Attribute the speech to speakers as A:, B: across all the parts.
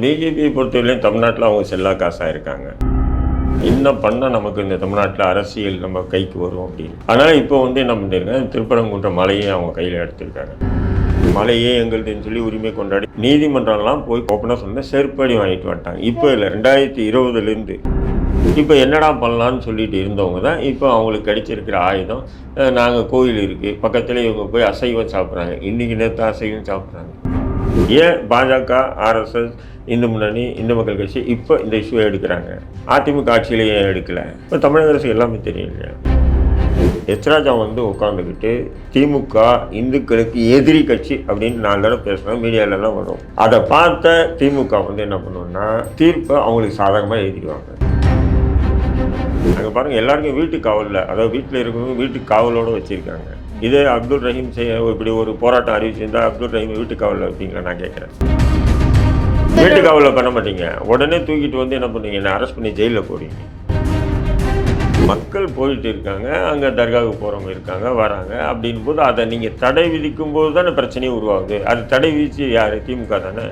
A: பிஜேபியை பொறுத்தவரையிலும் தமிழ்நாட்டில் அவங்க செல்லா காசாக இருக்காங்க என்ன பண்ணால் நமக்கு இந்த தமிழ்நாட்டில் அரசியல் நம்ம கைக்கு வரும் அப்படின்னு. அதனால் இப்போ வந்து என்ன பண்ணிருக்காங்க? திருப்பரங்குன்ற மலையை அவங்க கையில் எடுத்திருக்காங்க. மலையே எங்களுதுன்னு சொல்லி உரிமை கொண்டாடி நீதிமன்றம்லாம் போய் ஓப்பனாக சொன்ன செருப்படி வாங்கிட்டு வந்துட்டாங்க. இப்போ இல்லை ரெண்டாயிரத்தி இருபதுலேருந்து இப்போ என்னடா பண்ணலான்னு சொல்லிட்டு இருந்தவங்க தான் இப்போ அவங்களுக்கு கிடைச்சிருக்கிற ஆயுதம். நாங்கள் கோயில் இருக்குது பக்கத்தில் இவங்க போய் அசைவம் சாப்பிட்றாங்க. இன்றைக்கி நேரத்தை அசைவம் சாப்பிட்றாங்க. ஏன் பாஜக ஆர்எஸ்எஸ் இந்து முன்னணி இந்து மக்கள் கட்சி இப்போ இந்த இஷ்யூவை எடுக்கிறாங்க. அதிமுக ஆட்சியிலே ஏன் எடுக்கல. இப்போ தமிழக அரசு எல்லாமே தெரியும் எச்ராஜா வந்து உட்காந்துக்கிட்டு திமுக இந்துக்களுக்கு எதிரி கட்சி அப்படின்னு நாலு தடவை பேசுகிறேன் மீடியாவிலலாம் வரும். அதை பார்த்த திமுக வந்து என்ன பண்ணுவோம்னா தீர்ப்பை அவங்களுக்கு சாதகமாக எழுதிடுவாங்க. அங்கே பாருங்கள் எல்லாருக்கும் வீட்டு காவலில் அதாவது வீட்டில் இருக்கிறவங்க வீட்டு காவலோடு வச்சுருக்காங்க. இதே அப்துல் ரஹீம் செய்ய இப்படி ஒரு போராட்டம் அறிவிச்சிருந்தா அப்துல் ரஹீம் வீட்டு காவலில் வைப்பீங்களா? நான் கேட்குறேன். வீட்டு காவலில் பண்ண மாட்டீங்க. உடனே தூக்கிட்டு வந்து என்ன பண்ணுவீங்க? என்ன அரெஸ்ட் பண்ணி ஜெயிலில் போடுவீங்க. மக்கள் போயிட்டு இருக்காங்க. அங்கே தர்காவுக்கு போகிறவங்க இருக்காங்க வராங்க. அப்படின் போது அதை நீங்கள் தடை விதிக்கும் போது தானே பிரச்சனையே உருவாகுது. அது தடை விதிச்சு யார்? திமுக தானே.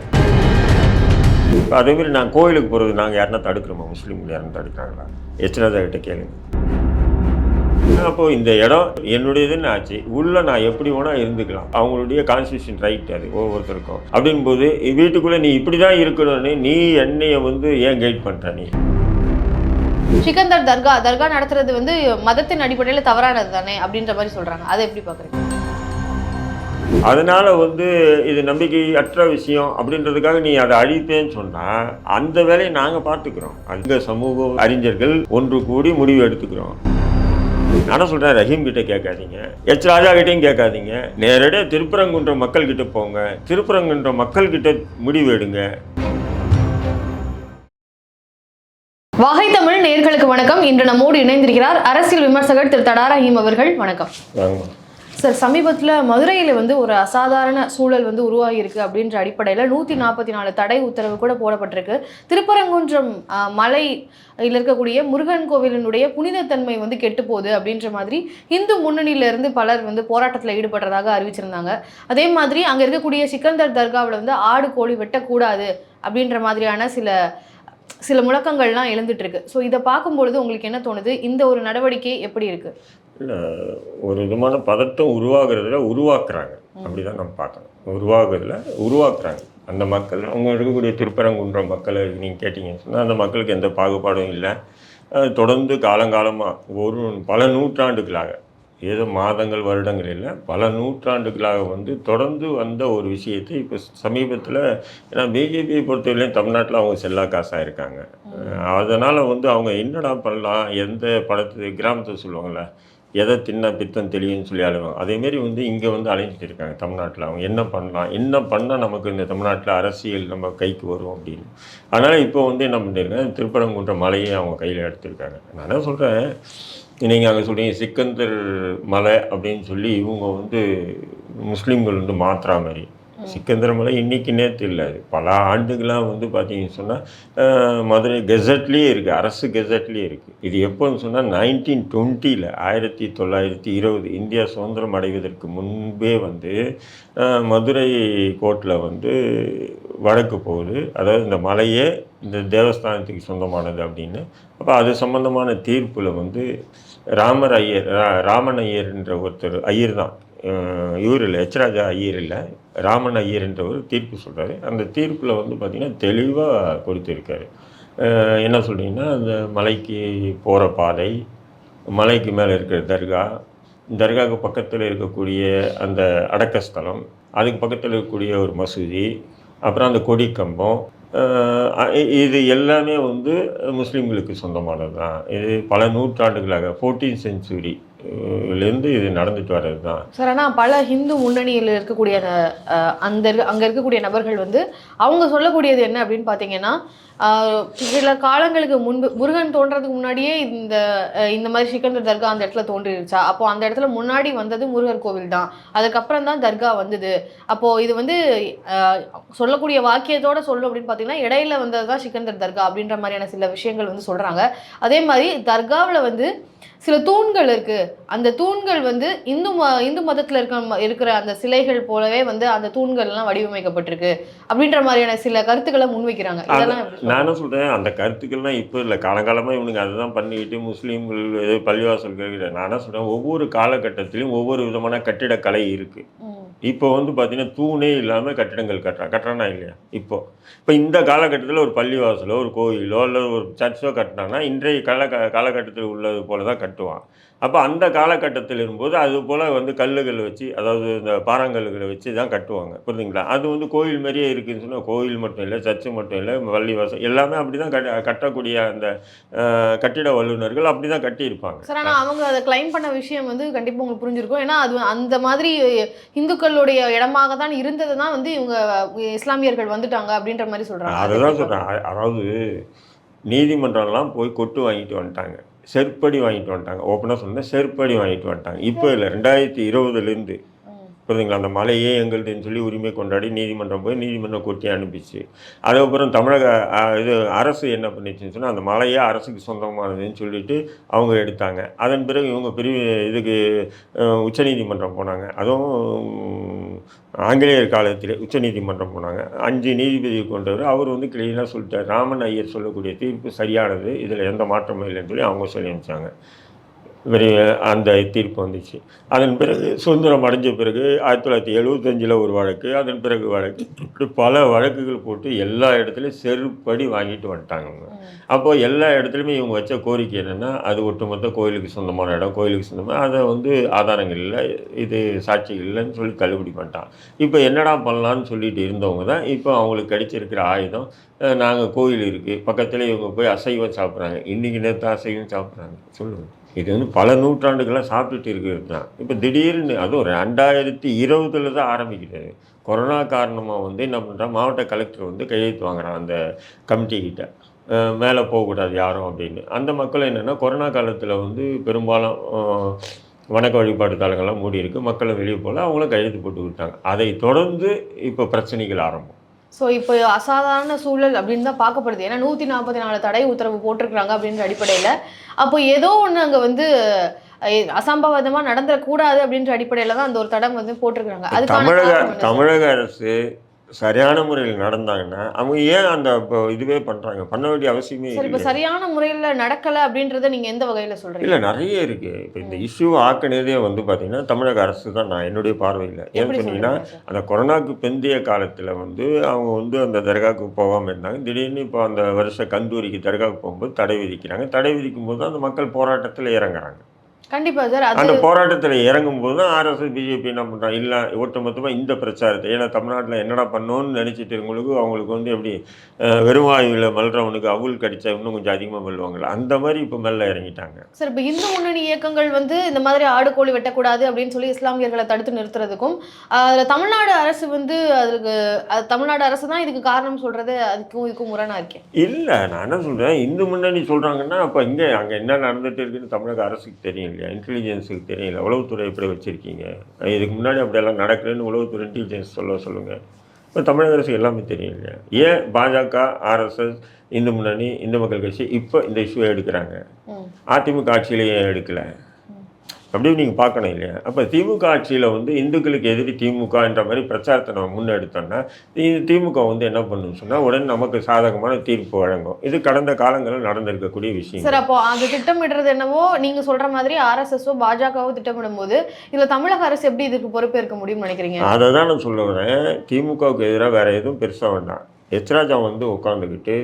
A: அதேமாரி நான் கோயிலுக்கு போகிறது நாங்கள் யாருன்னா தடுக்கிறோமா முஸ்லீம்கள் யாருன்னா தடுக்கிறாங்களா? எச்சனாதா கிட்ட கேளுங்க. அப்போ இந்த இடம் என்னுடையதுன்னு ஆச்சு. உள்ள நான் எப்படி வேணா இருந்துக்கலாம். அவங்களுடைய கான்ஸ்டியூஷன் ரைட் அது ஒவ்வொருத்தருக்கும். அப்படின் போது வீட்டுக்குள்ளே நீ இப்படி தான் இருக்கணும்னு நீ என்னைய வந்து ஏன் கைட் பண்ணுற நீ?
B: சிக்கந்தர் தர்கா தர்கா நடத்துறது வந்து மதத்தின் அடிப்படையில் தவறானது தானே அப்படின்ற மாதிரி சொல்றாங்க. அதை எப்படி பாக்குறீங்க
A: அதனால வந்து இது நம்பிக்கை அற்ற விஷயம் அப்படின்றதுக்காக நீ அதை அழிப்பேன்னு சொன்னா அந்த வேலையை நாங்கள் பார்த்துக்கிறோம். அந்த சமூக அறிஞர்கள் ஒன்று கூடி முடிவு எடுத்துக்கிறோம். நான் சொல்கிறேன் ரஹீம் கிட்ட கேட்காதீங்க. எச் ராஜா கிட்டையும் கேட்காதீங்க. நேரடியாக திருப்பரங்குன்ற மக்கள் கிட்ட போங்க. திருப்பரங்குன்ற மக்கள் கிட்ட முடிவு எடுங்க.
B: வாகை தமிழ் நேர்களுக்கு வணக்கம். இன்று நம்மோடு இணைந்திருக்கிறார் அரசியல் விமர்சகர் திரு தடா ரஹீம் அவர்கள். வணக்கம். சார் சமீபத்தில் மதுரையில் வந்து ஒரு அசாதாரண சூழல் வந்து உருவாகியிருக்கு அப்படின்ற அடிப்படையில் நூற்றி நாற்பத்தி நாலு தடை உத்தரவு கூட போடப்பட்டிருக்கு. திருப்பரங்குன்றம் மலை இதில் இருக்கக்கூடிய முருகன் கோவிலினுடைய புனிதத்தன்மை வந்து கெட்டு போகுது அப்படின்ற மாதிரி இந்து முன்னணியிலிருந்து பலர் வந்து போராட்டத்தில் ஈடுபடுறதாக அறிவிச்சிருந்தாங்க. அதே மாதிரி அங்கே இருக்கக்கூடிய சிக்கந்தர் தர்காவில் வந்து ஆடு கோழி வெட்டக்கூடாது அப்படின்ற மாதிரியான சில சில முழக்கங்கள்லாம் எழுந்துட்டு இருக்கு. ஸோ இதை பார்க்கும்பொழுது உங்களுக்கு என்ன தோணுது? இந்த ஒரு நடவடிக்கை எப்படி இருக்கு?
A: இல்லை ஒரு விதமான பதட்டம் உருவாகிறதுல உருவாக்குறாங்க. அப்படிதான் நம்ம பார்க்கணும். உருவாகுறதுல உருவாக்குறாங்க. அந்த மக்கள் அவங்க இருக்கக்கூடிய திருப்பரங்குன்ற மக்களை நீங்கள் கேட்டிங்கன்னு சொன்னால் அந்த மக்களுக்கு எந்த பாகுபாடும் இல்லை. தொடர்ந்து காலங்காலமாக ஒரு பல நூற்றாண்டுகளாக ஏதோ மாதங்கள் வருடங்கள் இல்லை பல நூற்றாண்டுகளாக வந்து தொடர்ந்து வந்த ஒரு விஷயத்தை இப்போ சமீபத்தில் ஏன்னா பிஜேபியை பொறுத்தவரையிலும் தமிழ்நாட்டில் அவங்க செல்லா காசாக இருக்காங்க. அதனால் வந்து அவங்க என்னடா பண்ணலாம் எந்த படத்து கிராமத்தை சொல்லுவாங்கள்ல எதை தின்ன பித்தம் தெளியும்னு சொல்லி அழுவாங்க அதேமாரி வந்து இங்கே வந்து அலைஞ்சிட்டு இருக்காங்க தமிழ்நாட்டில். அவங்க என்ன பண்ணலாம்? என்ன பண்ணால் நமக்கு இந்த தமிழ்நாட்டில் அரசியல் நம்ம கைக்கு வரும் அப்படின்னு. அதனால் இப்போ வந்து என்ன பண்ணியிருக்காங்க திருப்பரங்குன்ற மலையை அவங்க கையில் எடுத்திருக்காங்க. நான் என்ன சொல்கிறேன் நீங்கள் அங்கே சொல்கிறீங்க சிக்கந்தர் மலை அப்படின்னு சொல்லி இவங்க வந்து முஸ்லீம்கள் வந்து மாத்திரா மாதிரி. சிக்கந்தர் மலை இன்னைக்கு நேற்று இல்லை. அது பல ஆண்டுகளாக வந்து பார்த்தீங்கன்னு சொன்னால் மதுரை கெசட்லேயே இருக்குது அரசு கெசட்லேயே இருக்குது இது எப்போன்னு சொன்னால் நைன்டீன் டுவெண்ட்டியில் ஆயிரத்தி தொள்ளாயிரத்தி இருபது இந்தியா சுதந்திரம் அடைவதற்கு முன்பே வந்து மதுரை கோர்ட்டில் வந்து வழக்கு போகுது. அதாவது இந்த மலையே இந்த தேவஸ்தானத்துக்கு சொந்தமானது அப்படின்னு. அப்போ அது சம்மந்தமான தீர்ப்பில் வந்து ராமர் ஐயர் ரா- ராமன் ஐயர்ன்ற ஒருத்தர் ஐயர் தான் இவர் இல்லை எச்ராஜா ஐயர் இல்லை. ராமன் ஐயர் என்றவர் தீர்ப்பு சொல்கிறாரு அந்த தீர்ப்பில் வந்து பார்த்திங்கன்னா தெளிவாக கொடுத்துருக்காரு. என்ன சொல்கிறீங்கன்னா அந்த மலைக்கு போகிற பாதை மலைக்கு மேலே இருக்கிற தர்கா தர்காவுக்கு பக்கத்தில் இருக்கக்கூடிய அந்த அடக்கஸ்தலம் அதுக்கு பக்கத்தில் இருக்கக்கூடிய ஒரு மசூதி அப்புறம் அந்த கொடி கம்பம் இது எல்லாமே வந்து முஸ்லீம்களுக்கு சொந்தமானது தான் இது பல நூற்றாண்டுகளாக ஃபோர்டீன் செஞ்சுரி செஞ்சுரிலேருந்து இது நடந்துட்டு வர்றது தான்
B: சார் ஆனால் பல ஹிந்து முன்னணியில் இருக்கக்கூடிய அந்த இருக்க- இருக்கக்கூடிய நபர்கள் வந்து அவங்க சொல்லக்கூடியது என்ன அப்படின்னு பார்த்தீங்கன்னா சில காலங்களுக்கு முன்பு முருகன் தோன்றதுக்கு முன்னாடியே இந்த இந்த மாதிரி சிக்கந்தர் தர்கா அந்த இடத்துல தோன்றிருச்சா? அப்போ அந்த இடத்துல முன்னாடி வந்தது முருகர் கோவில் தான். அதுக்கப்புறம் தான் தர்கா வந்தது. அப்போது இது வந்து சொல்லக்கூடிய வாக்கியத்தோட சொல்லணும் அப்படின்னு பார்த்தீங்கன்னா இடையில வந்தது தான் சிக்கந்தர் தர்கா அப்படின்ற மாதிரியான சில விஷயங்கள் வந்து சொல்கிறாங்க அதே மாதிரி தர்காவில் வந்து சில தூண்கள் இருக்கு. அந்த தூண்கள் வந்து இந்து ம இந்து மதத்துல இருக்க இருக்கிற அந்த சிலைகள் போலவே வந்து அந்த தூண்கள் எல்லாம் வடிவமைக்கப்பட்டிருக்கு. அப்படின்ற மாதிரியான சில கருத்துக்களை முன்வைக்கிறாங்க?
A: நான் என்ன சொல்கிறேன் அந்த கருத்துக்கள்லாம் இப்போ இல்லை. காலகாலமாக இவனுங்க அதை தான் பண்ணிக்கிட்டு முஸ்லீம்கள் இது பள்ளிவாசல் கேட்குற நான் என்ன சொல்கிறேன் ஒவ்வொரு காலகட்டத்திலையும் ஒவ்வொரு விதமான கட்டிடக்கலை இருக்குது. இப்போ வந்து பார்த்தீங்கன்னா தூணே இல்லாமல் கட்டிடங்கள் கட்டுறான் கட்டுறானா இல்லையா? இப்போ இப்போ இந்த காலகட்டத்தில் ஒரு பள்ளிவாசலோ ஒரு கோயிலோ இல்லை ஒரு சர்ச்சோ கட்டினான்னா இன்றைய கால காலகட்டத்தில் உள்ளது போல தான் கட்டுவான். அப்போ அந்த காலகட்டத்தில் இருக்கும்போது அது போல் வந்து கல்லுகள் வச்சு அதாவது இந்த பாறாங்கல்லுகளை வச்சு தான் கட்டுவாங்க. புரியுதுங்களா அது வந்து கோயில் மாதிரியே இருக்குன்னு சொன்னால் கோயில் மட்டும் இல்லை சர்ச்சு மட்டும் இல்லை பள்ளிவாசல் எல்லாமே அப்படி தான் கட்ட கட்டக்கூடிய அந்த கட்டிட வல்லுநர்கள் அப்படி தான் கட்டியிருப்பாங்க.
B: சார் ஆனா அவங்க அதை கிளைம் பண்ண விஷயம் வந்து கண்டிப்பா உங்களுக்கு புரிஞ்சிருக்கும். ஏன்னா அது அந்த மாதிரி இந்துக்களுடைய இடமாக தான் இருந்தது தான் வந்து இவங்க இஸ்லாமியர்கள் வந்துட்டாங்க அப்படின்ற மாதிரி சொல்றாங்க.
A: அதை தான் சொல்கிறேன் அதாவது நீதிமன்றம்லாம் போய் கொட்டு வாங்கிட்டு வந்துட்டாங்க. செருப்படி வாங்கிட்டு வந்துட்டாங்க. ஓப்பனாக சொன்னேன் செருப்படி வாங்கிட்டு வந்துட்டாங்க. இப்போ இல்லை ரெண்டாயிரத்தி இருபதுலேருந்து புரியுதுங்களா அந்த மலையே எங்களுதுன்னு சொல்லி உரிமை கொண்டாடி நீதிமன்றம் போய் நீதிமன்றம் கொட்டி அனுப்பிச்சு. அதுக்கப்புறம் தமிழக இது அரசு என்ன பண்ணிச்சுன்னு சொன்னால் அந்த மலையே அரசுக்கு சொந்தமானதுன்னு சொல்லிட்டு அவங்க எடுத்தாங்க. அதன் பிறகு இவங்க பெரிய இதுக்கு உச்சநீதிமன்றம் போனாங்க. அதுவும் ஆங்கிலேயர் காலத்தில் உச்சநீதிமன்றம் போனாங்க. அஞ்சு நீதிபதி கொண்டவர். அவர் வந்து கிளீனாக சொல்லிட்டார். ராமன் ஐயர் சொல்லக்கூடிய தீர்ப்பு சரியானது. இதில் எந்த மாற்றமும் இல்லைன்னு சொல்லி அவங்க சொல்லி அனுப்பிச்சாங்க. வெறி அந்த தீர்ப்பு வந்துச்சு. அதன் பிறகு சுதந்திரம் அடைஞ்ச பிறகு ஆயிரத்தி தொள்ளாயிரத்தி எழுபத்தஞ்சில் ஒரு வழக்கு அதன் பிறகு வழக்கு. இப்படி பல வழக்குகள் போட்டு எல்லா இடத்துலையும் செருப்படி வாங்கிட்டு வந்துட்டாங்க. அப்போது எல்லா இடத்துலையுமே இவங்க வச்ச கோரிக்கை என்னென்னா அது ஒட்டுமொத்த கோயிலுக்கு சொந்தமான இடம் கோயிலுக்கு சொந்தமாக அதை வந்து ஆதாரங்கள் இல்லை இது சாட்சிகள் இல்லைன்னு சொல்லி தள்ளுபடி பண்ணிட்டான் இப்போ என்னடா பண்ணலான்னு சொல்லிட்டு இருந்தவங்க தான் இப்போ அவங்களுக்கு கிடைச்சிருக்கிற ஆயுதம் நாங்கள் கோயில் இருக்குது பக்கத்தில் இவங்க போய் அசைவம் சாப்பிட்றாங்க. இன்றைக்கி நேற்று அசைவம் சாப்பிட்றாங்க. சொல்லுங்கள் இது வந்து பல நூற்றாண்டுகளாக சாப்பிட்டுட்டு இருக்கிறது தான் இப்போ திடீர்னு அதுவும் ரெண்டாயிரத்தி இருபதுல தான் ஆரம்பிக்கிறது. கொரோனா காரணமாக வந்து என்ன பண்ணுறான் மாவட்ட கலெக்டர் வந்து கையெழுத்து வாங்குறான் அந்த கமிட்டிக்கிட்ட மேலே போகக்கூடாது யாரும் அப்படின்னு. அந்த மக்கள் என்னென்னா கொரோனா காலத்தில் வந்து பெரும்பாலும் வணக்க வழிபாடு தலங்கள்லாம் மூடி இருக்குது மக்களை வெளியே போல அவங்களும் கையெழுத்து போட்டு விட்டாங்க. அதை தொடர்ந்து இப்போ பிரச்சனைகள் ஆரம்பம்.
B: ஸோ இப்போ அசாதாரண சூழல் அப்படின்னு தான் பார்க்கப்படுது. ஏன்னா நூற்றி நாற்பத்தி நாலு தடை உத்தரவு போட்டிருக்கிறாங்க அப்படின்ற அடிப்படையில். அப்போ ஏதோ ஒன்று அங்கே வந்து அஹ், அசம்பாவிதமா நடந்துடக்கூடாது அப்படின்ற அடிப்படையில் தான் அந்த ஒரு தடம் வந்து போட்டிருக்கிறாங்க. அதுக்கான
A: தமிழக? தமிழக அரசு சரியான முறையில் நடந்தாங்கன்னா அவங்க ஏன் அந்த இப்போ இதுவே பண்ணுறாங்க பண்ண வேண்டிய அவசியமே
B: சரி இப்போ
A: இல்லை
B: சரியான முறையில் நடக்கலை அப்படின்றத நீங்கள் எந்த வகையில் சொல்கிறீங்க
A: இல்லை நிறைய இருக்குது இப்போ இந்த இஷ்யூ ஆக்கினதே வந்து பார்த்தீங்கன்னா தமிழக அரசு தான் நான் என்னுடைய பார்வையில். ஏன்னு சொன்னீங்கன்னா? அந்த கொரோனாக்கு பிந்தைய காலத்தில் வந்து அவங்க வந்து அந்த தர்காவுக்கு போகாமல் இருந்தாங்க. திடீர்னு இப்போ அந்த வருஷ கந்தூரிக்கு தர்காவுக்கு போகும்போது தடை விதிக்கிறாங்க. தடை விதிக்கும் போது அந்த மக்கள் போராட்டத்தில் இறங்குறாங்க.
B: கண்டிப்பா சார்
A: அந்த போராட்டத்தில் இறங்கும் போது தான் ஆர்எஸ்எஸ் பிஜேபி என்ன பண்ணுறாங்க இல்லை ஒட்டுமொத்தமாக இந்த பிரச்சாரத்தை ஏன்னா தமிழ்நாட்டில் என்னடா பண்ணோன்னு நினச்சிட்டு இருக்கவங்களுக்கு அவங்களுக்கு வந்து எப்படி அஹ், வெறும் வாயுவில் மல்றவனுக்கு அவுள் கடிச்சா இன்னும் கொஞ்சம் அதிகமாக மெல்லுவாங்கல்ல? அந்த மாதிரி இப்போ மெல்ல இறங்கிட்டாங்க.
B: சார் இப்போ இந்து முன்னணி இயக்கங்கள் வந்து இந்த மாதிரி ஆடு கோழி வெட்டக்கூடாது அப்படின்னு சொல்லி இஸ்லாமியர்களை தடுத்து நிறுத்துறதுக்கும் அதில் தமிழ்நாடு அரசு வந்து அதுக்கு அது தமிழ்நாடு அரசு தான் இதுக்கு காரணம் சொல்றது அதுக்கும் இதுக்கும் முரணா இருக்கேன்
A: இல்லை நான் என்ன சொல்கிறேன் இந்து முன்னணி சொல்கிறாங்கன்னா அப்போ இங்கே அங்கே என்ன நடந்துட்டு இருக்குன்னு தமிழக அரசுக்கு தெரியும் இல்லையா? இன்டெலிஜென்ஸுக்கு தெரியும் இல்லை உளவுத்துறை எப்படி வச்சுருக்கீங்க? இதுக்கு முன்னாடி அப்படியெல்லாம் நடக்கலன்னு உளவுத்துறை இன்டெலிஜென்ஸ் சொல்ல சொல்லுங்கள் இப்போ தமிழக அரசுக்கு எல்லாமே தெரியும் இல்லையா ஏன் பாஜக ஆர்எஸ்எஸ் இந்து முன்னணி இந்து மக்கள் கட்சி இப்போ இந்த இஷ்யூவை எடுக்கிறாங்க. அதிமுக ஆட்சியில ஏன் எடுக்கலை. அப்படியும் நீங்கள் பார்க்கணும் இல்லையா? அப்போ திமுக ஆட்சியில் வந்து இந்துக்களுக்கு எதிரி திமுக என்ற மாதிரி பிரச்சாரத்தை நம்ம முன்னெடுத்தோம்னா திமுக வந்து என்ன பண்ணுன்னு சொன்னால் உடனே நமக்கு சாதகமான தீர்ப்பு வழங்கும். இது கடந்த காலங்களில் நடந்திருக்கக்கூடிய விஷயம்
B: சார் அப்போ அது திட்டமிடுறது என்னவோ நீங்க சொல்ற மாதிரி ஆர்எஸ்எஸ்ஓ பாஜகவோ திட்டமிடும் போது இதுல தமிழக அரசு எப்படி இதுக்கு பொறுப்பேற்க முடியும்னு நினைக்கிறீங்க?
A: அதை தான் நான் சொல்ல வரேன். திமுகவுக்கு எதிராக வேற எதுவும் பெருசாக வேண்டாம். எச்ராஜா வந்து உட்காந்துக்கிட்டு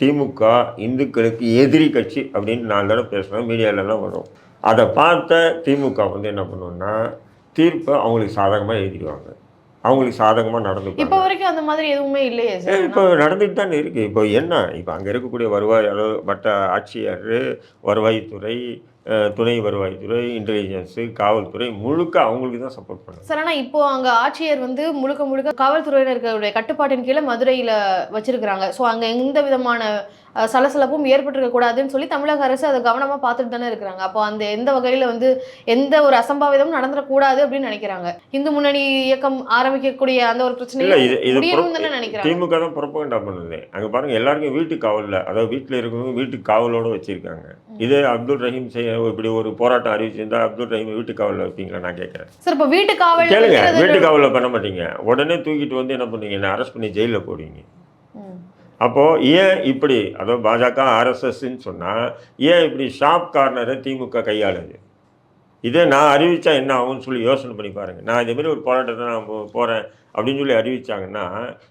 A: திமுக இந்துக்களுக்கு எதிரி கட்சி அப்படின்னு நாலு தடவை பேசுகிறோம் மீடியாலலாம் வரும். அதை பார்த்த திமுக வந்து என்ன பண்ணுவோம்னா தீர்ப்பை அவங்களுக்கு சாதகமாக எழுதிடுவாங்க. அவங்களுக்கு சாதகமாக
B: இப்போ
A: நடந்துப்பாங்க
B: வரைக்கும் அந்த மாதிரி எதுவுமே இல்லையே சார்.
A: இப்போ நடந்துட்டு தானே இருக்குது இப்போ என்ன? இப்போ அங்கே இருக்கக்கூடிய வருவாய் அலுவலர் மற்ற ஆட்சியர் வருவாய்த்துறை துணை வருவாய்த்துறை இன்டெலிஜென்ஸு காவல்துறை முழுக்க அவங்களுக்கு தான் சப்போர்ட் பண்ணுங்க
B: சார் ஆனால் இப்போ அங்கே ஆட்சியர் வந்து முழுக்க முழுக்க காவல்துறையினர்களுடைய கட்டுப்பாட்டின் கீழே மதுரையில் வச்சிருக்கிறாங்க. ஸோ அங்கே எந்த விதமான சலசலப்பும் ஏற்பட்டிருக்க கூடாதுன்னு சொல்லி தமிழக அரசு அதை கவனமாக பார்த்துட்டு தானே இருக்கிறாங்க. அப்போ அந்த எந்த வகையில் வந்து எந்த ஒரு அசம்பாவிதமும் நடந்துடக்கூடாது அப்படின்னு நினைக்கிறாங்க. இந்து முன்னணி இயக்கம் ஆரம்பிக்கக்கூடிய அந்த ஒரு தானே நினைக்கிறாங்க.
A: திமுக தான் புறப்பகண்டா பண்ணுது அங்கே பாருங்க எல்லாருக்கும் வீட்டு காவலில் அதாவது வீட்டில் இருக்கிறவங்க வீட்டு காவலோட வச்சிருக்காங்க. இதே அப்துல் ரஹீம் செய்ய இப்படி ஒரு போராட்டம் அறிவிச்சிருந்தா அப்துல் ரஹீம் வீட்டு காவலில் வைப்பீங்களா? நான் கேட்குறேன்.
B: சார் இப்போ வீட்டு காவல்
A: கேளுங்க வீட்டு காவலில் பண்ண மாட்டீங்க. உடனே தூக்கிட்டு வந்து என்ன பண்ணுவீங்க அரெஸ்ட் பண்ணி ஜெயிலில் போடுவீங்க. அப்போது ஏன் இப்படி அதாவது பாஜக ஆர்எஸ்எஸ்ன்னு சொன்னால் ஏன் இப்படி ஷாப் கார்னரை திமுக கையாளுது? இதே நான் அறிவிச்சா என்ன ஆகும்னு சொல்லி யோசனை பண்ணி பாருங்கள் நான் இதே மாதிரி ஒரு போராட்டத்தை நான் போ- போறேன் அப்படின்னு சொல்லி அறிவிச்சாங்கன்னா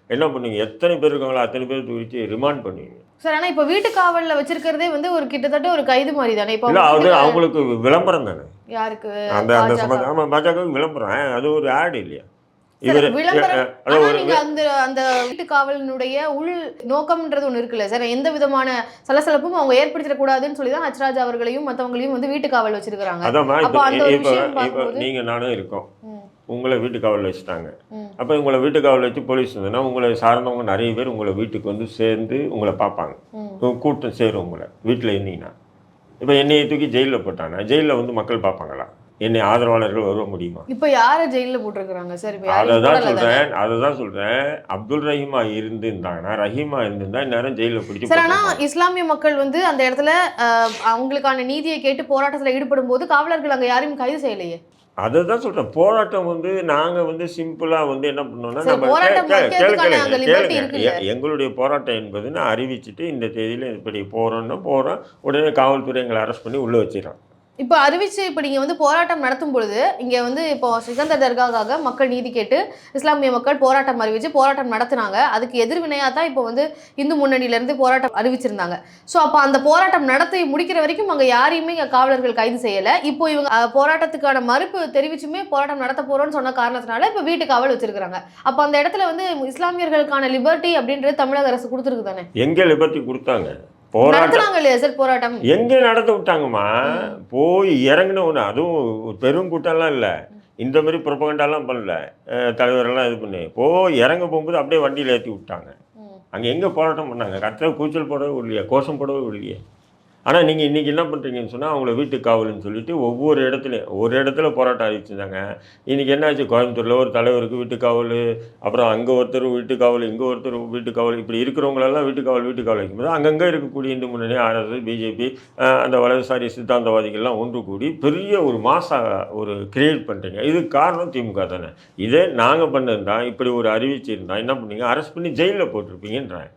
A: என்ன பண்ணுவீங்க? எத்தனை பேர் இருக்காங்களோ அத்தனை பேர் தூக்கி ரிமாண்ட் பண்ணுவீங்க.
B: சார் ஆனா இப்போ வீட்டு காவல்ல வச்சிருக்கிறதே வந்து ஒரு கிட்டத்தட்ட ஒரு கைது மாதிரி தானே? இப்போ
A: இல்லை அது அவங்களுக்கு விளம்பரம் தானே?
B: யாருக்கு?
A: அந்த அந்த. சம்பந்தம் ஆமாம் பாஜகவுக்கு விளம்பரம். அது ஒரு ஆடு இல்லையா? இவர்
B: நீங்க அந்த அந்த வீட்டு காவலினுடைய உள் நோக்கம்ன்றது ஒண்ணு இருக்குல்ல சார்? எந்த விதமான சலசலப்பும் அவங்க ஏற்படுத்திட கூடாதுன்னு சொல்லி தான் ஹச்ராஜ் அவர்களையும் மத்தவங்களையும் வந்து வீட்டு காவல் பார்க்கும்போது-
A: நீங்கள் நானும் இருக்கோம். உங்களை வீட்டு காவலில் வச்சுட்டாங்க. அப்போ உங்களை வீட்டு காவலில் வச்சு போலீஸ் இருந்ததுன்னா உங்களை சார்ந்தவங்க நிறைய பேர் உங்களை வீட்டுக்கு வந்து சேர்ந்து உங்களை பார்ப்பாங்க. கூட்டம் சேரும் உங்களை வீட்டில் இருந்தீங்கன்னா இப்போ என்னையை தூக்கி ஜெயிலில் போட்டாங்கன்னா ஜெயிலில் வந்து மக்கள் பார்ப்பாங்களா? என்னை ஆதரவாளர்கள் வர முடியுமா?
B: இப்போ யார ஜெயில்ல போட்டிருக்காங்க சார்
A: அதை தான்? சொல்கிறேன் அதை தான்? சொல்கிறேன் அப்துல் ரஹீமா இருந்திருந்தாங்கன்னா ரஹீமா இருந்திருந்தா இந்நேரம் ஜெயிலில் பிடிச்சி
B: சார் ஆனா
A: போட்டிருப்பாங்க.
B: இஸ்லாமிய மக்கள் வந்து அந்த இடத்துல அவங்களுக்கான நீதியை கேட்டு போராட்டத்துல ஈடுபடும் போது காவலர்கள் அங்க யாரையும் கைது செய்யலையே?
A: அதை தான் சொல்கிறேன் போராட்டம் வந்து நாங்கள் வந்து சிம்பிளாக வந்து என்ன பண்ணோம்னா நம்ம கேளுங்க, எங்களுடைய போராட்டம் என்பது நான் அறிவிச்சிட்டு இந்த தேதியில் இப்படி போகிறோன்னா போகிறோம் உடனே காவல்துறை எங்களை அரெஸ்ட் பண்ணி உள்ளே வச்சிடறான்
B: இப்போ அறிவிச்சு இப்போ நீங்கள் வந்து போராட்டம் நடத்தும் பொழுது இங்கே வந்து இப்போ சிகந்தர் தர்காக்காக மக்கள் நீதி கேட்டு இஸ்லாமிய மக்கள் போராட்டம் அறிவிச்சு போராட்டம் நடத்துனாங்க. அதுக்கு எதிர்வினையாக தான் இப்போ வந்து இந்து முன்னணியில இருந்து போராட்டம் அறிவிச்சிருந்தாங்க. ஸோ அப்போ அந்த போராட்டம் நடத்தி முடிக்கிற வரைக்கும் அங்கே யாரையுமே இங்கே காவலர்கள் கைது செய்யலை. இப்போ இவங்க போராட்டத்துக்கான மறுப்பு தெரிவிச்சுமே போராட்டம் நடத்த போகிறோன்னு சொன்ன காரணத்தினால இப்போ வீட்டு காவல் வச்சிருக்கிறாங்க. அப்போ அந்த இடத்துல வந்து இஸ்லாமியர்களுக்கான லிபர்ட்டி அப்படின்றது தமிழக அரசு கொடுத்துருக்கு தானே
A: எங்கே லிபர்ட்டி கொடுத்தாங்க? போராட்டம்.
B: நடத்துனாங்க இல்லையா சார் போராட்டம்?
A: எங்கே நடத்த விட்டாங்கம்மா? போய் இறங்கின ஒன்று அதுவும் பெரும் கூட்டம்லாம் இல்லை. இந்த மாதிரி ப்ரொபகண்டாலாம் பண்ணல. தலைவரெல்லாம் இது பண்ணி. போய் இறங்க போகும்போது அப்படியே வண்டியில் ஏற்றி விட்டாங்க. அங்கே எங்கே போராட்டம் பண்ணாங்க? கரெக்டாக கூச்சல் போடவே இல்லையா கோஷம் போடவே இல்லையே ஆனால் நீங்கள் இன்றைக்கி என்ன பண்ணுறீங்கன்னு சொன்னால் அவங்கள வீட்டு காவல்னு சொல்லிட்டு ஒவ்வொரு இடத்துலையும் ஒரு இடத்துல போராட்டம் அறிவிச்சிருந்தாங்க இன்றைக்கி என்னாச்சு கோயம்புத்தூரில் ஒரு தலைவருக்கு வீட்டு காவல் அப்புறம் அங்கே ஒருத்தர் வீட்டு காவல் இங்கே ஒருத்தர் வீட்டு காவல் இப்படி இருக்கிறவங்களெல்லாம் வீட்டு காவல் வீட்டு காவல் வைக்கும்போது அங்கங்கே இருக்கக்கூடிய இந்து முன்னணி ஆர்எஸ் பிஜேபி அந்த வலதுசாரி சித்தாந்தவாதிகள்லாம் ஒன்று கூடி பெரிய ஒரு மாசா ஒரு கிரியேட் பண்ணுறீங்க இதுக்கு காரணம் திமுக தானே. இதே நாங்கள் பண்ணிருந்தா இப்படி ஒரு அறிவிச்சிருந்தா என்ன பண்ணீங்க? அரெஸ்ட் பண்ணி ஜெயிலில் போட்டிருப்பீங்கன்றாங்க.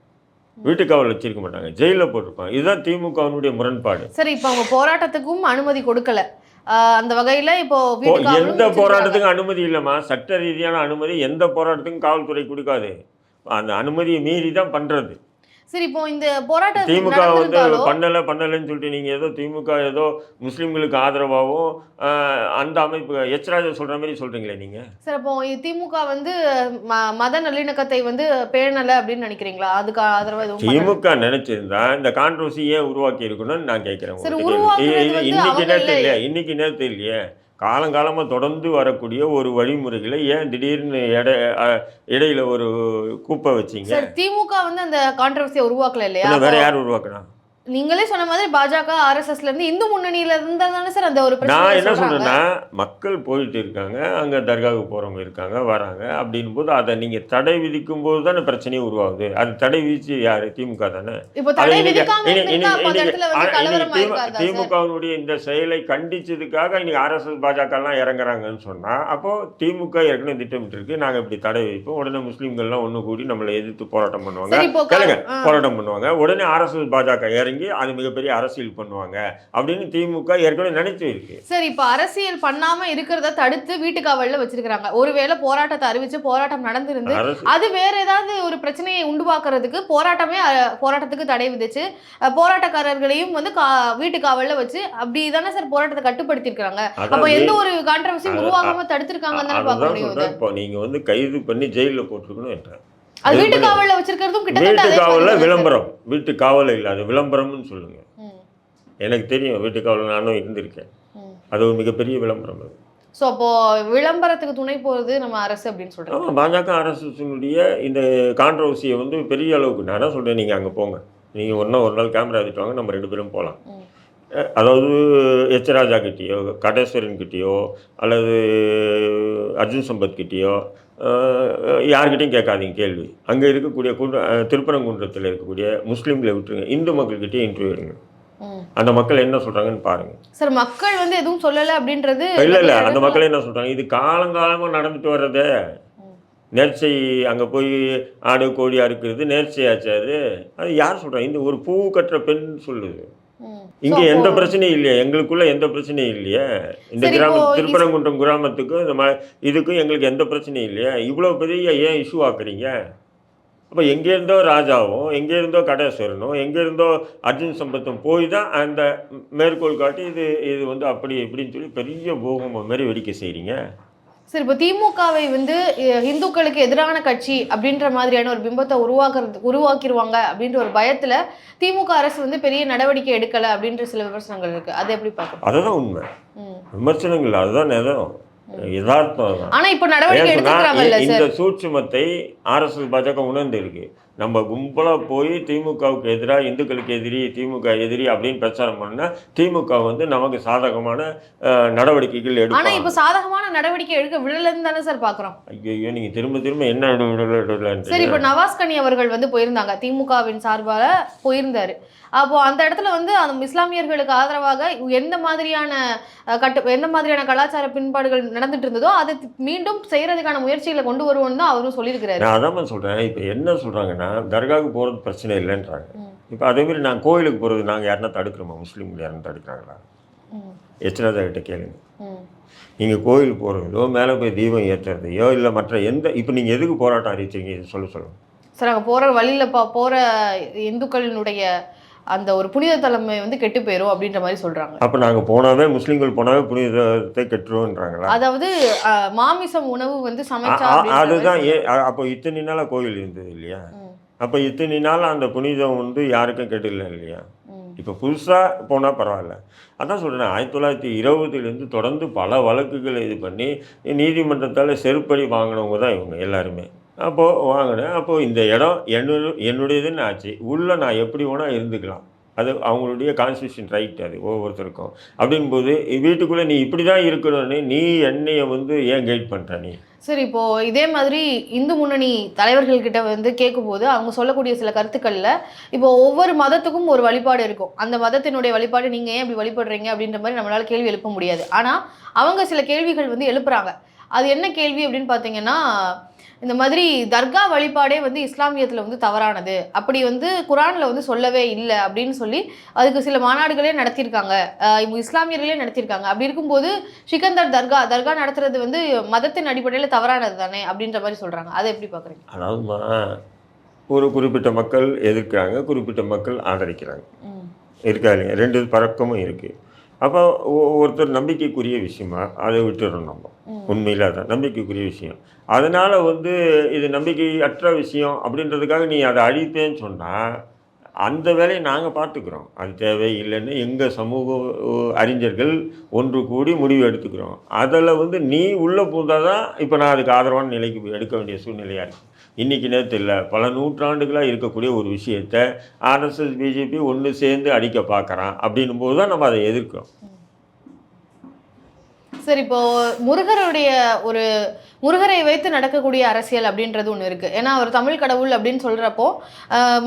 A: வீட்டு காவல் வச்சிருக்க மாட்டாங்க. ஜெயிலில் போட்டிருப்பாங்க. இதுதான் திமுகவினுடைய முரண்பாடு.
B: சரி இப்போ அவங்க போராட்டத்துக்கும் அனுமதி கொடுக்கல. அந்த வகையில இப்போ
A: எந்த. போராட்டத்துக்கும் அனுமதி இல்லைம்மா. சட்ட ரீதியான அனுமதி எந்த போராட்டத்துக்கும் காவல்துறை கொடுக்காது. அந்த அனுமதியை மீறி தான் பண்ணுறது
B: சரி இப்போ இந்த போராட்டம்
A: திமுக வந்து பண்ணலை பண்ணலைன்னு சொல்லிட்டு நீங்கள் ஏதோ திமுக ஏதோ முஸ்லீம்களுக்கு ஆதரவாகவும் அந்த அமைப்பு எச்ராஜா சொல்கிற மாதிரி சொல்கிறீங்களே நீங்கள்
B: சார் இது திமுக வந்து ம- மத நல்லிணக்கத்தை வந்து பேணல அப்படின்னு நினைக்கிறீங்களா? அதுக்கு ஆதரவா எதுவும் பண்ணல?
A: திமுக நினைச்சிருந்தா இந்த கான்ட்ரவர்சி ஏன் உருவாக்கி இருக்கணும்னு நான் கேட்குறேன் இன்னைக்கு நேரத்தில்.
B: இல்லையா.
A: இன்னைக்கு நேரத்தில் இல்லையே? காலங்காலமாக தொடர்ந்து வரக்கூடிய ஒரு வழிமுறைகளை ஏன் திடீர்னு இட அஹ், இடையில ஒரு கூப்பை வச்சீங்க?
B: திமுக வந்து அந்த கான்ட்ரவர்சியை உருவாக்கல இல்லையா?
A: இல்லை வேற யார் உருவாக்குனா?
B: நீங்களே சொன்ன மாதிரி பாஜக ஆர்எஸ்எஸ்ல இருந்து இந்து முன்னணியில இருந்தா தானே சார் அந்த ஒரு
A: நான் என்ன சொல்றேன்னா மக்கள் போயிட்டு இருக்காங்க அங்கே தர்காவுக்கு போகிறவங்க இருக்காங்க வராங்க. அப்படின் போது அதை நீங்கள் தடை விதிக்கும் போது தானே பிரச்சனையே உருவாகுது. அது தடை விதிச்சு யார்? திமுக தானே. திமுகவினுடைய இந்த செயலை கண்டிச்சதுக்காக இன்னைக்கு ஆர்எஸ்எஸ் பாஜக எல்லாம் இறங்குறாங்கன்னு சொன்னா அப்போ திமுக ஏற்கனவே திட்டமிட்டு இருக்கு நாங்க இப்படி தடை வைப்போம் உடனே முஸ்லீம்கள்லாம் ஒண்ணு கூடி நம்மளை எதிர்த்து போராட்டம் பண்ணுவாங்க. போராட்டம் பண்ணுவாங்க. உடனே ஆர்எஸ்எஸ் பாஜக இறங்கி அது மிகப்பெரிய அரசியல் பண்ணுவாங்க அப்படின்னு திமுக ஏற்கனவே நினைச்சு இருக்கு.
B: சரி இப்போ அரசியல் பண்ணாம இருக்கிறத தடுத்து வீட்டு காவல்ல வச்சிருக்காங்க ஒருவேளை போராட்டத்தை அறிவிச்சு போராட்டம் நடந்திருந்து அது வேற ஏதாவது ஒரு பிரச்சனையை உண்டுவாக்குறதுக்கு போராட்டமே போராட்டத்துக்கு தடை விதிச்சு போராட்டக்காரர்களையும் வந்து வீட்டு காவல்ல வச்சு அப்படி தானே சார் போராட்டத்தை கட்டுப்படுத்தி இருக்காங்க அப்ப எந்த ஒரு கான்ட்ரவர்சியும் உருவாகாம
A: சொல்றேன். இப்போ நீங்க வந்து கைது பண்ணி ஜெயில போட்டிருக்கணும் என்றேன்
B: அது வீட்டு காவல்ல வச்சிருக்கிறதும்
A: வீட்டு காவல்ல? விளம்பரம். வீட்டு காவல் இல்லை அது விளம்பரம்னு சொல்லுங்க. எனக்கு தெரியும் வீட்டுக்காவலில் நானும் இருந்திருக்கேன். அது ஒரு மிகப்பெரிய விளம்பரம் அது.
B: ஸோ அப்போ விளம்பரத்துக்கு துணை போகிறது நம்ம அரசு அப்படின்னு சொல்றாங்க.
A: ஆமாம் பாஜக அரசுடைய இந்த கான்ட்ரவர்சியை வந்து பெரிய அளவுக்கு நான் சொல்கிறேன் நீங்கள் அங்கே போங்க. நீங்கள் ஒன்றா ஒரு நாள் கேமரா எடுத்துட்டு வாங்க நம்ம ரெண்டு பேரும் போகலாம் அதாவது எச் ராஜா கிட்டேயோ கடேஸ்வரன் கிட்டேயோ அல்லது அர்ஜுன் சம்பத் கிட்டேயோ யார்கிட்டயும் கேட்காதீங்க கேள்வி. அங்கே இருக்கக்கூடிய குன்ற அஹ் திருப்பரங்குன்றத்தில் இருக்கக்கூடிய முஸ்லீம்களை விட்டுருங்க. இந்து மக்கள்கிட்டயே இன்டர்வியூ எடுங்க. அந்த மக்கள் என்ன சொல்கிறாங்கன்னு பாருங்கள்
B: சார் மக்கள் வந்து எதுவும் சொல்லலை அப்படின்றது
A: இல்லை இல்லை. அந்த மக்கள் என்ன சொல்கிறாங்க இது காலங்காலமாக நடந்துட்டு வர்றதே. நேர்ச்சை அங்கே போய் ஆடு கோழி அறுக்கிறது நேர்ச்சையாச்சு அது. அது யார் சொல்கிறாங்க இந்த ஒரு பூ கட்டுற பெண் சொல்லுது. இங்கே எந்த பிரச்சனையும் இல்லையே. எங்களுக்குள்ள எந்த பிரச்சனையும் இல்லையே. இந்த கிராம திருப்பரங்குன்றம் கிராமத்துக்கும் இந்த ம இதுக்கும் எங்களுக்கு எந்த பிரச்சனையும் இல்லையா. இவ்வளோ பெரிய ஏன் இஷ்யூ ஆக்குறீங்க? அப்போ எங்கே இருந்தோ ராஜாவும் எங்கே இருந்தோ கடேஸ்வரனும் எங்கே இருந்தோ அர்ஜுன் சம்பத்தும் போய் தான் அந்த மேற்கோள் காட்டி இது இது வந்து அப்படி இப்படின்னு சொல்லி பெரிய பூகம்பம் மாதிரி வெடிக்க செய்கிறீங்க
B: சரி இப்போ திமுகவை வந்து இந்துக்களுக்கு எதிரான கட்சி அப்படின்ற மாதிரியான ஒரு பிம்பத்தை உருவாக்குறது உருவாக்கிடுவாங்க அப்படின்ற ஒரு பயத்துல திமுக அரசு வந்து பெரிய நடவடிக்கை எடுக்கல அப்படின்ற சில விமர்சனங்கள் இருக்கு. அதை எப்படி பார்க்க
A: அதுதான் உண்மை. விமர்சனங்கள் அதுதான் நிதம். யதார்த்தம் அதுதான்.
B: ஆனா இப்போ நடவடிக்கை சார்.
A: இந்த சூட்சுமத்தை ஆர்எஸ்எஸ் பாஜக உணர்ந்து இருக்கு. நம்ம கும்பலாக போய் திமுகவுக்கு எதிராக இந்துக்களுக்கு எதிரி திமுக எதிரி அப்படின்னு பிரச்சாரம் பண்ணா திமுக வந்து நமக்கு சாதகமான நடவடிக்கைகள்
B: ஆனா
A: எடுப்பாங்க
B: இப்போ சாதகமான நடவடிக்கை எடுக்க விடலன்னு தானே சார் பாக்குறோம்.
A: ஐயோ நீங்க திரும்ப திரும்ப என்ன
B: சரி இப்போ நவாஸ் கனி அவர்கள் வந்து போயிருந்தாங்க. திமுகவின் சார்பால போயிருந்தாரு. அப்போ அந்த இடத்துல வந்து அந்த இஸ்லாமியர்களுக்கு ஆதரவாக எந்த மாதிரியான கட்டு எந்த மாதிரியான கலாச்சார பின்பாடுகள் நடந்துட்டு இருந்ததோ அதை மீண்டும் செய்யறதுக்கான முயற்சிகளை கொண்டு வருவோம்னு தான் அவரும் சொல்லியிருக்கிறாரு.
A: அதான் சொல்றேன். இப்போ என்ன சொல்றாங்கன்னா தர்காவுக்கு போறது பிரச்சனை இல்லைன்றாங்க. இப்போ அதே மாதிரி நான் கோயிலுக்கு போறது நாங்க யாருன்னா தடுக்கிறோமா? முஸ்லீம்கள் யாருன்னா தடுக்கிறாங்களா?
B: ம்.
A: எச்சராஜா கிட்ட கேளுங்க. நீங்கள் கோயில் போகிறதோ மேலே போய் தீபம் ஏற்றுறதையோ இல்லை மற்ற எந்த இப்போ நீங்கள் எதுக்கு போராட்டம் அறிவிச்சீங்க? சொல்ல சொல்லுங்க
B: சார் அங்கே போகிற வழியில் பா போகிற இந்துக்களினுடைய அந்த ஒரு புனித தலைமை வந்து கெட்டு போயிரும் அப்படின்ற மாதிரி சொல்கிறாங்க
A: அப்போ நாங்கள் போனாவே முஸ்லீம்கள் போனாவே புனிதத்தை கெட்டுருவோன்றாங்களா
B: அதாவது மாமிசம் உணவு வந்து சமைச்சா
A: அதுதான் ஏ அப்போ இத்தனை நாளாக கோவில் இருந்தது இல்லையா? அப்போ இத்தனை நாள் அந்த புனிதம் வந்து யாருக்கும் கெட்டல இல்லையா? இப்போ புதுசாக போனால் பரவாயில்ல. அதான் சொல்கிறேன் ஆயிரத்தி தொள்ளாயிரத்தி இருபதுலேருந்து தொடர்ந்து பல வழக்குகளை இது பண்ணி நீதிமன்றத்தால் செருப்படி வாங்கினவங்க தான் இவங்க எல்லாருமே. அப்போது வாங்கினேன். அப்போது இந்த இடம் என்னோட என்னுடையதுன்னு ஆச்சு. உள்ளே நான் எப்படி வேணால் இருந்துக்கலாம். அது அவங்களுடைய கான்ஸ்டியூஷன் ரைட் அது ஒவ்வொருத்தருக்கும். அப்படின்போது வீட்டுக்குள்ளே நீ இப்படி தான் இருக்கணும்னு நீ என்னைய வந்து ஏன் கைட் பண்ணுற நீ?
B: சரி இப்போ இதே மாதிரி இந்து முன்னணி தலைவர்கள் கிட்ட வந்து கேட்கும்போது அவங்க சொல்லக்கூடிய சில கருத்துக்கள்ல இப்போ ஒவ்வொரு மதத்துக்கும் ஒரு வழிபாடு இருக்கும். அந்த மதத்தினுடைய வழிபாடு நீங்க ஏன் இப்படி வழிபடுறீங்க அப்படின்ற மாதிரி நம்மளால கேள்வி எழுப்ப முடியாது. ஆனா அவங்க சில கேள்விகள் வந்து எழுப்புறாங்க. அது என்ன கேள்வி அப்படின்னு பார்த்தீங்கன்னா இந்த மாதிரி தர்கா வழிபாடே வந்து இஸ்லாமியத்தில் வந்து தவறானது. அப்படி வந்து குரானில் வந்து சொல்லவே இல்லை அப்படின்னு சொல்லி அதுக்கு சில மாநாடுகளே நடத்தியிருக்காங்க. இஸ்லாமியர்களே நடத்தியிருக்காங்க. அப்படி இருக்கும்போது சிக்கந்தர் தர்கா தர்கா நடத்துறது வந்து மதத்தின் அடிப்படையில் தவறானது தானே அப்படின்ற மாதிரி சொல்கிறாங்க அதை எப்படி பார்க்குறீங்க
A: அதாவதுமா ஒரு குறிப்பிட்ட மக்கள் எதிர்க்கிறாங்க குறிப்பிட்ட மக்கள் ஆதரிக்கிறாங்க. இருக்கா இல்லையா? ரெண்டு பழக்கமும் இருக்குது அப்போ ஒருத்தர் நம்பிக்கைக்குரிய விஷயமா அதை விட்டுறோம் நம்ம. உண்மையில் அதான் நம்பிக்கைக்குரிய விஷயம். அதனால் வந்து இது நம்பிக்கையற்ற விஷயம் அப்படின்றதுக்காக நீ அதை அழிப்பேன்னு சொன்னால் அந்த வேலையை நாங்கள் பார்த்துக்குறோம். அது தேவை இல்லைன்னு எங்கள் சமூக அறிஞர்கள் ஒன்று கூடி முடிவு எடுத்துக்கிறோம். அதில் வந்து நீ உள்ளே பூந்தால் தான் இப்போ நான் அதுக்கு ஆதரவான நிலைக்கு எடுக்க வேண்டிய சூழ்நிலையாக இருக்குது இன்றைக்கி நேற்று இல்லை பல நூற்றாண்டுகளாக இருக்கக்கூடிய ஒரு விஷயத்தை ஆர்எஸ்எஸ் பிஜேபி ஒன்று சேர்ந்து அடிக்க பார்க்குறான் அப்படின்னும் போது தான் நம்ம அதை எதிர்க்கிறோம்.
B: சரி இப்போ முருகருடைய ஒரு முருகரை வைத்து நடக்கக்கூடிய அரசியல் அப்படின்றது ஒன்று இருக்கு. ஏன்னா அவர் தமிழ் கடவுள் அப்படின்னு சொல்றப்போ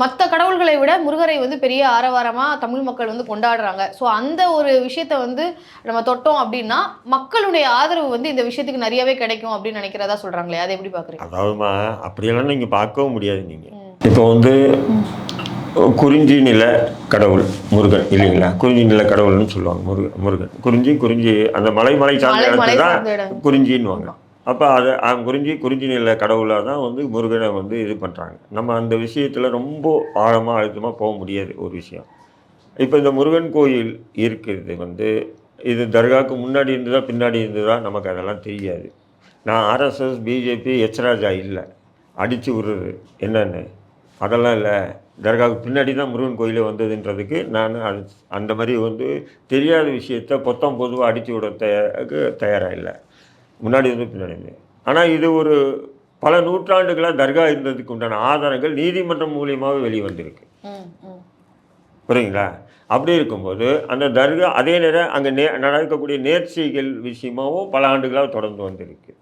B: மற்ற கடவுள்களை விட முருகரை வந்து பெரிய ஆரவாரமா தமிழ் மக்கள் வந்து கொண்டாடுறாங்க. ஸோ அந்த ஒரு விஷயத்த வந்து நம்ம தொட்டோம் அப்படின்னா மக்களுடைய ஆதரவு வந்து இந்த விஷயத்துக்கு நிறையவே கிடைக்கும் அப்படின்னு நினைக்கிறதா சொல்றாங்களே அதை எப்படி பாக்குறீங்க?
A: அதாவதுமா அப்படியெல்லாம் நீங்கள் பார்க்கவும் முடியாது நீங்கள் இப்போ வந்து குறிஞ்சி நில கடவுள் முருகன் இல்லைங்களா? குறிஞ்சி நில கடவுள்னு சொல்லுவாங்க முருகன் முருகன். குறிஞ்சி குறிஞ்சி அந்த மலை மலை சார்ந்த இடத்துல தான் குறிஞ்சின்னுவாங்க. அப்போ அது குறிஞ்சி குறிஞ்சி நில கடவுளாக தான் வந்து முருகனை வந்து இது பண்ணுறாங்க நம்ம அந்த விஷயத்தில் ரொம்ப ஆழமாக அழுத்தமாக போக முடியாது ஒரு விஷயம். இப்போ இந்த முருகன் கோயில் இருக்கிறது வந்து இது தர்காவுக்கு முன்னாடி இருந்ததா பின்னாடி இருந்ததா நமக்கு அதெல்லாம் தெரியாது. நான் ஆர்எஸ்எஸ் பிஜேபி எச்ராஜா இல்லை. அடித்து விடுறது என்னென்னு? அதெல்லாம் இல்லை. தர்காவுக்கு பின்னாடி தான் முருகன் கோயிலே வந்ததுன்றதுக்கு நான் அது அந்த மாதிரி வந்து தெரியாத விஷயத்த பொத்தம் பொதுவாக அடித்து விட தயாருக்கு தயாராக இல்லை. முன்னாடி வந்து பின்னாடி வந்து ஆனால் இது ஒரு பல நூற்றாண்டுகளாக தர்கா இருந்ததுக்கு உண்டான ஆதாரங்கள் நீதிமன்றம் மூலியமாகவே வெளியே வந்திருக்கு
B: ம், ம்.
A: புரியுங்களா அப்படி இருக்கும்போது அந்த தர்கா அதே நேரம் அங்கே நே நடக்கக்கூடிய நேர்ச்சிகள் விஷயமாவும் பல ஆண்டுகளாக தொடர்ந்து வந்திருக்கு.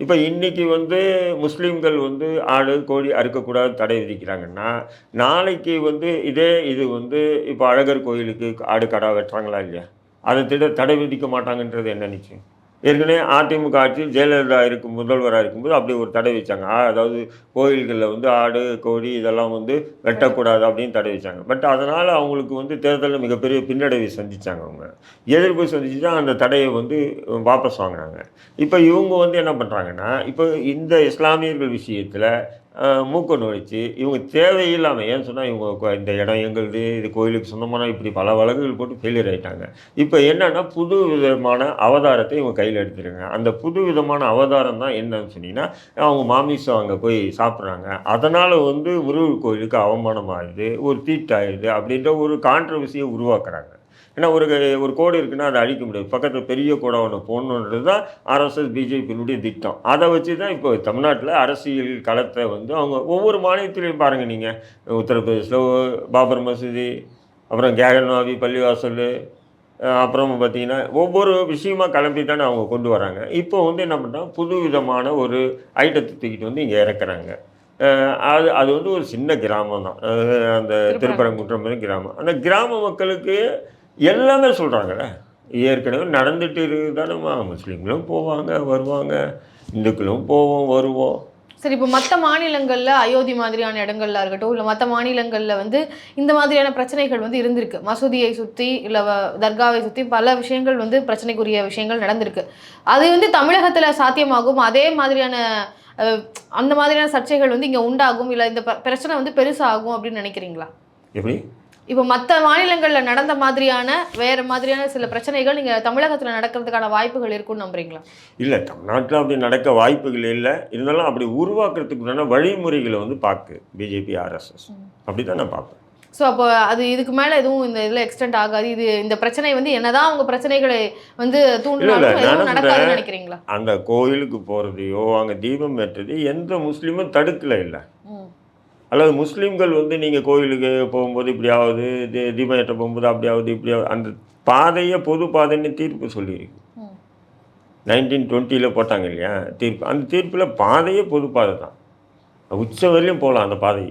A: இப்போ இன்றைக்கி வந்து முஸ்லீம்கள் வந்து ஆடு கோழி அறுக்கக்கூடாது தடை விதிக்கிறாங்கன்னா நாளைக்கு வந்து இதே இது வந்து இப்போ அழகர் கோயிலுக்கு ஆடு கடா வெட்டுறாங்களா இல்லையா? அதை திட தடை விதிக்க மாட்டாங்கன்றது என்ன நிச்சயம்? ஏற்கனவே அதிமுக ஆட்சியில் ஜெயலலிதா இருக்கும் முதல்வராக இருக்கும்போது அப்படி ஒரு தடை வச்சாங்க. அதாவது கோயில்களில் வந்து ஆடு கோழி இதெல்லாம் வந்து வெட்டக்கூடாது அப்படின்னு தடை வச்சாங்க. பட் அதனால் அவங்களுக்கு வந்து தேர்தலில் மிகப்பெரிய பின்னடைவை சந்திச்சாங்க அவங்க. எதிர்ப்பு சந்திச்சு தான் அந்த தடையை வந்து வாபஸ் வாங்கினாங்க. இப்போ இவங்க வந்து என்ன பண்ணுறாங்கன்னா இப்போ இந்த இஸ்லாமியர்கள் விஷயத்தில் மூக்க நுழைச்சி இவங்க தேவையில்லாமல் ஏன்னு சொன்னால் இவங்க இந்த இடம் எங்களுது இது கோயிலுக்கு சொந்தமான இப்படி பல வழக்குகள் போட்டு ஃபெயிலியர் ஆகிட்டாங்க இப்போ என்னென்னா புது விதமான அவதாரத்தை இவங்க கையில் எடுத்துருக்காங்க. அந்த புது விதமான அவதாரம் தான் என்னன்னு சொன்னீங்கன்னா அவங்க மாமிசம் அங்கே போய் சாப்பிட்றாங்க. அதனால் வந்து முருகர் கோயிலுக்கு அவமானம் ஆகுது ஒரு தீட்டாயிடுது அப்படின்ற ஒரு கான்ட்ரவர்சியை உருவாக்குறாங்க. ஏன்னா ஒரு ஒரு கோடு இருக்குன்னா அதை அழிக்க முடியாது. பக்கத்தில் பெரிய கோடை ஒன்று போடணுன்றது தான் ஆர்எஸ்எஸ் பிஜேபியினுடைய திட்டம். அதை வச்சு தான் இப்போ தமிழ்நாட்டில் அரசியல் களத்தை வந்து அவங்க ஒவ்வொரு மாநிலத்திலையும் பாருங்கள் நீங்கள் உத்தரப்பிரதேசில் பாபர் மசூதி அப்புறம் கேகல்நாவி பள்ளிவாசல் அப்புறம் பார்த்தீங்கன்னா ஒவ்வொரு விஷயமா கிளம்பி தானே அவங்க கொண்டு வராங்க. இப்போ வந்து என்ன பண்ணுறாங்க புது விதமான ஒரு ஐட்டத்தை தூக்கிட்டு வந்து இங்கே இறக்குறாங்க. அது அது வந்து ஒரு சின்ன கிராமம் தான். அந்த திருப்பரங்குன்றம் கிராமம். அந்த கிராம மக்களுக்கு எல்லாமே சொல்கிறாங்கல்ல ஏற்கனவே நடந்துட்டு இருக்குதானம்மா முஸ்லீம்களும் போவாங்க வருவாங்க இந்துக்களும் போவோம் வருவோம்.
B: சரி இப்போ மற்ற மாநிலங்கள்ல அயோத்தி மாதிரியான இடங்கள்ல இருக்கட்டும் இல்லை மற்ற மாநிலங்கள்ல வந்து இந்த மாதிரியான பிரச்சனைகள் வந்து இருந்திருக்கு. மசூதியை சுற்றி இல்லை தர்காவை சுற்றி பல விஷயங்கள் வந்து பிரச்சனைக்குரிய விஷயங்கள் நடந்திருக்கு. அது வந்து தமிழகத்துல சாத்தியமாகும். அதே மாதிரியான அந்த மாதிரியான சர்ச்சைகள் வந்து இங்க உண்டாகும். இல்லை இந்த பிரச்சனை வந்து பெருசாகும் அப்படின்னு நினைக்கிறீங்களா?
A: எப்படி?
B: இப்போ மற்ற மாநிலங்கள்ல நடந்த மாதிரியான வேற மாதிரியான சில பிரச்சனைகள் நீங்க தமிழகத்துல நடக்கிறதுக்கான வாய்ப்புகள் இருக்குன்னு நம்புறீங்களா?
A: இல்லை தமிழ்நாட்டில் அப்படி நடக்க வாய்ப்புகள் இல்லை. இருந்தாலும் அப்படி உருவாக்குறதுக்குண்டான வழிமுறைகளை வந்து பார்க்கு பிஜேபி ஆர்எஸ்எஸ். அப்படி தான் நான் பார்ப்பேன்
B: ஸோ அப்போ அது இதுக்கு மேலே எதுவும் இந்த இதில் எக்ஸ்டெண்ட் ஆகாது. இது இந்த பிரச்சனை வந்து என்னதான் அவங்க பிரச்சனைகளை வந்து தூண்டினாலும் நடக்காதுன்னு. நினைக்கிறீங்களா?
A: அந்த கோயிலுக்கு போகிறதையோ அங்கே தீபம் ஏற்றுறது எந்த முஸ்லீமும் தடுக்கல இல்லை. அல்லது முஸ்லீம்கள் வந்து நீங்கள் கோயிலுக்கு போகும்போது இப்படி ஆகுது தீ- தீபம் ஏற்ற போகும்போது அப்படி ஆகுது இப்படி ஆகுது அந்த பாதையை பொது பாதைன்னு தீர்ப்பு சொல்லியிருக்கு. நைன்டீன் டுவெண்ட்டியில் போட்டாங்க இல்லையா? தீர்ப்பு. அந்த தீர்ப்பில் பாதையே பொது பாதை தான். உச்ச வரையிலும் போகலாம் அந்த பாதை.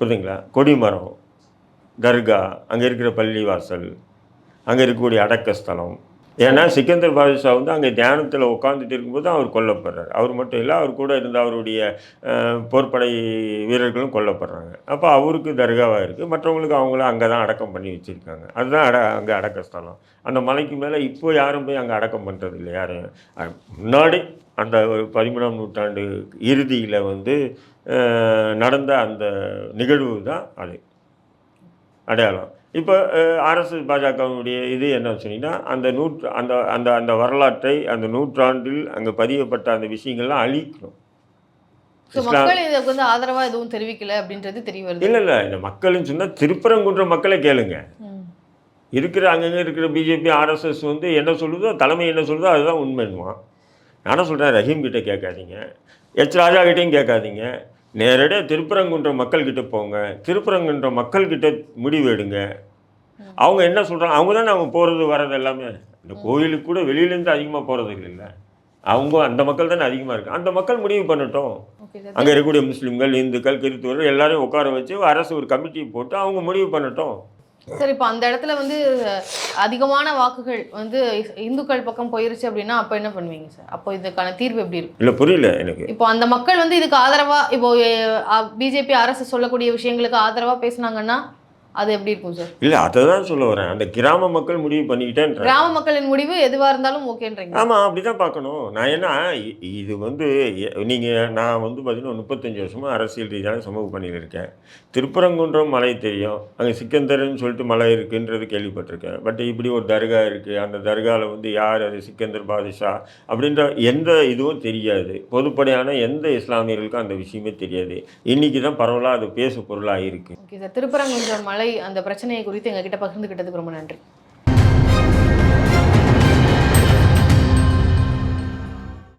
A: புரியுதுங்களா? கொடிமரம் தர்கா அங்கே இருக்கிற பள்ளிவாசல் அங்கே இருக்கக்கூடிய அடக்க ஸ்தலம் ஏன்னா சிக்கந்தர் பாதுஷா வந்து அங்கே தியானத்தில் உட்காந்துட்டு இருக்கும்போது அவர் கொல்லப்படுறார். அவர் மட்டும் இல்லை அவர் கூட இருந்த அவருடைய போர்ப்படை வீரர்களும் கொல்லப்படுறாங்க. அப்போ அவருக்கு தர்காவாக இருக்குது மற்றவங்களுக்கு அவங்கள அங்கே தான் அடக்கம் பண்ணி வச்சுருக்காங்க. அதுதான் அட அங்கே அடக்க ஸ்தலம். அந்த மலைக்கு மேலே இப்போ யாரும் போய் அங்கே அடக்கம் பண்ணுறது இல்லை யாரும் முன்னாடி அந்த ஒரு பதிமூணாம் நூற்றாண்டு இறுதியில் வந்து நடந்த அந்த நிகழ்வு தான் அது. அடையாளம். இப்போ ஆர்எஸ்எஸ் பாஜகவினுடைய இது என்னன்னு சொன்னீங்கன்னா அந்த நூற்று அந்த அந்த அந்த வரலாற்றை அந்த நூற்றாண்டில் அங்கே பதியப்பட்ட அந்த விஷயங்கள்லாம் அழிக்கணும்.
B: மக்கள் இதுக்கு வந்து ஆதரவா எதுவும் தெரிவிக்கல அப்படின்றது தெரிய வருது.
A: இல்லை இல்லை இந்த மக்கள்னு சொன்னால் திருப்பரங்குன்ற மக்களை கேளுங்க. இருக்கிற அங்கங்கே இருக்கிற பிஜேபி ஆர்எஸ்எஸ் வந்து என்ன சொல்லுதோ தலைமை என்ன சொல்லுதோ அதுதான் உண்மைன்னுவான். நானும் சொல்கிறேன் ரஹீம் கிட்ட கேட்காதீங்க. எச் ராஜா கிட்டேயும் கேட்காதீங்க. நேரடியாக திருப்பரங்குன்ற மக்கள்கிட்ட போங்க. திருப்பரங்குன்ற மக்கள்கிட்ட முடிவு எடுங்க. அவங்க என்ன சொல்கிறாங்க அவங்க தானே அவங்க போகிறது வர்றது எல்லாமே. இந்த கோயிலுக்கு கூட வெளியிலேருந்து அதிகமாக போகிறது இல்லைல்ல அவங்க அந்த மக்கள் தானே அதிகமாக இருக்கு. அந்த மக்கள் முடிவு பண்ணட்டும். அங்கே இருக்கக்கூடிய முஸ்லீம்கள் இந்துக்கள் கிறிஸ்துவர்கள் எல்லாரையும் உட்கார வச்சு அரசு ஒரு கமிட்டி போட்டு அவங்க முடிவு பண்ணட்டும்.
B: சார் இப்போ அந்த இடத்துல வந்து அதிகமான வாக்குகள் வந்து இந்துக்கள் பக்கம் போயிருச்சு அப்படின்னா அப்போ என்ன பண்ணுவீங்க சார் அப்போ இதுக்கான தீர்வு எப்படி இருக்கும்?
A: இல்லை புரியல எனக்கு.
B: இப்போ அந்த மக்கள் வந்து இதுக்கு ஆதரவா இப்போ பிஜேபி அரசு சொல்லக்கூடிய விஷயங்களுக்கு ஆதரவா பேசுனாங்கன்னா அது எப்படி இருக்கும் சார்
A: இல்லை அதை தான் சொல்ல வரேன். அந்த கிராம மக்கள் முடிவு பண்ணிக்கிட்டேன்ற
B: கிராம மக்களின் முடிவு எதுவா இருந்தாலும் ஓகேன்றீங்க.
A: ஆமாம் அப்படி தான் பார்க்கணும். நான் என்ன இ- இது வந்து நீங்கள் நான் வந்து பார்த்தீங்கன்னா முப்பத்தஞ்சு வருஷமாக அரசியல் ரீதியான சமூக பணியில் இருக்கேன். திருப்பரங்குன்றம் மலை தெரியும். அங்கே சிக்கந்தர்னு சொல்லிட்டு மலை இருக்குன்றது கேள்விப்பட்டிருக்கேன். பட் இப்படி ஒரு தர்கா இருக்குது அந்த தர்காவில் வந்து யார் அது சிக்கந்தர் பாதுஷா அப்படின்ற எந்த இதுவும் தெரியாது. பொதுப்படையான எந்த இஸ்லாமியர்களுக்கும் அந்த விஷயமே தெரியாது. இன்றைக்கி தான் பரவலாக அது பேசு பொருளாக இருக்குது
B: ஓகே சார் திருப்பரங்குன்றம் மலை அந்த பிரச்சனையை குறித்து எங்ககிட்ட பகிர்ந்துக்கிட்டதுக்கு ரொம்ப நன்றி.